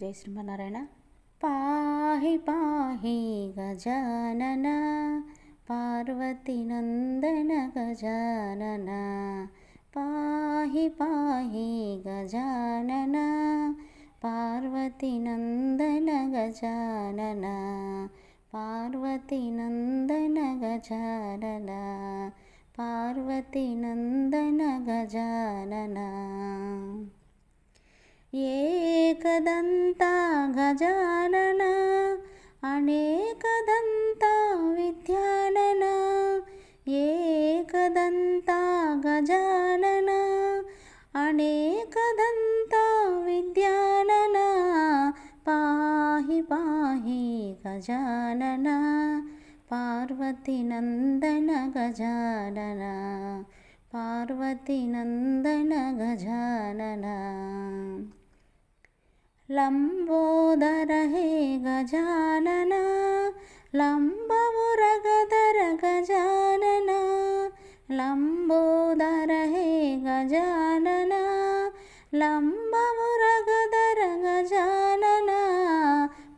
జై శ్రీమన్నారాయణ. పాహి పాహి గజానన పార్వతీనందన గజానన పాహి పాహి గజానన పార్వతీనందన గజానన పార్వతీనందన గజానన పార్వతీనందన గజానన. एकदन्ता गजानन अनेकदन्ता विद्यानन एकदन्ता गजानन अनेकदन्ता विद्यानन पाहि पाहि गजानन पार्वतीनन्दन गजानन पार्वतीनन्दन गजानन लम्बोदर हे गजानन लम्बमुरगदर गजानन लम्बोदर हे गजानन लम्बमुरगदर गजानन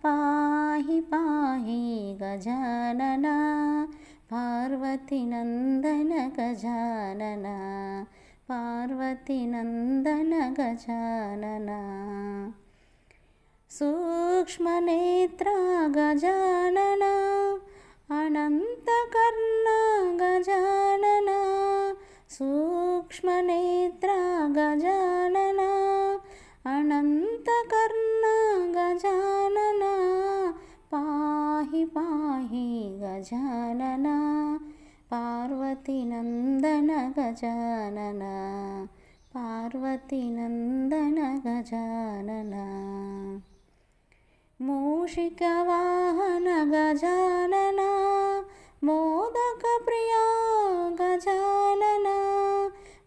पाहि पाहि गजानन पार्वतीनन्दन गजानन पार्वतीनन्दन गजानन सूक्ष्मनेत्रा गजानन अनन्तकर्ण गजानन सूक्ष्मनेत्रा गजानन अनन्तकर्ण गजानन पाहि पाहि गजानन पार्वतीनन्दन गजानन पार्वतीनन्दन गजानन मूषिकवाहन गजानन मोदकप्रिया गजानन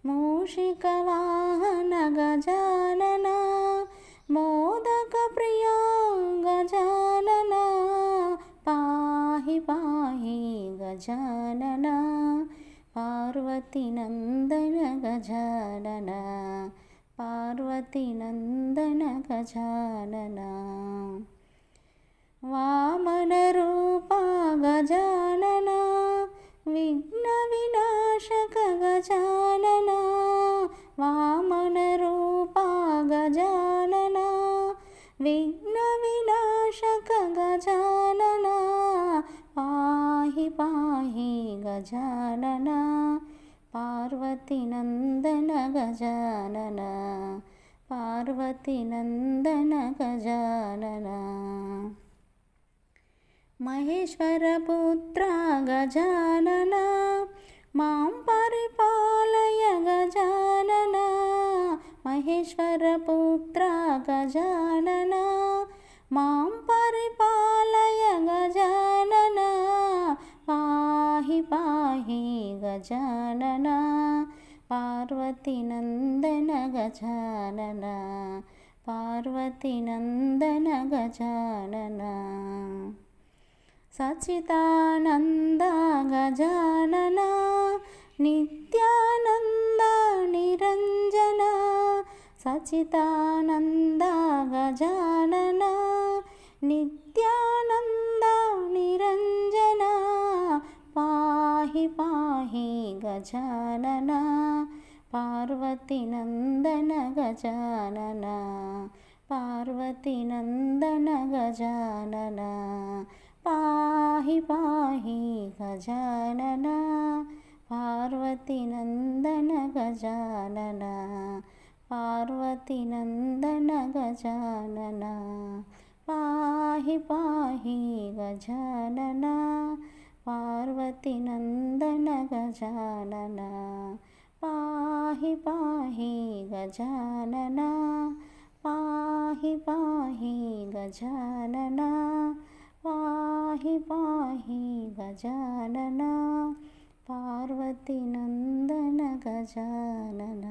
मूषिकवाहन गजानन मोदकप्रिया गजानन पाहि पाहि गजानन पार्वतीनन्दन गजानन पार्वतीनन्दन गजानन वामनरूपा गजानन विघ्नविनाशक गजानन वामनरूपा गजानन विघ्नविनाशक गजानन पाहि पाहि गजानन पार्वतीनन्दन गजानन पार्वतीनन्दन गजानन महेश्वरपुत्रा गजानन मां परिपालय गजानन महेश्वरपुत्रा गजानन मां परिपालय गजानन पाहि पाहि गजानन पार्वतीनन्दन गजानन पार्वतीनन्दन गजानन सच्चिदानन्द गजानन नित्यानन्द निरञ्जन सच्चिदानन्द गजानन नित्यानन्द निरञ्जन पाहि पाहि गजानन पार्वतीनन्दन गजानन पार्वतीनन्दन गजानन पाहि पाहि गजानन पार्वतीनन्दन गजानन पार्वतीनन्दन गजानन पाहि पाहि गजानन पार्वतीनन्दन गजानन पाहि पाहि गजानन पाहि पाहि गजानन पाहि पाहि गजानन पार्वतीनन्दन गजानन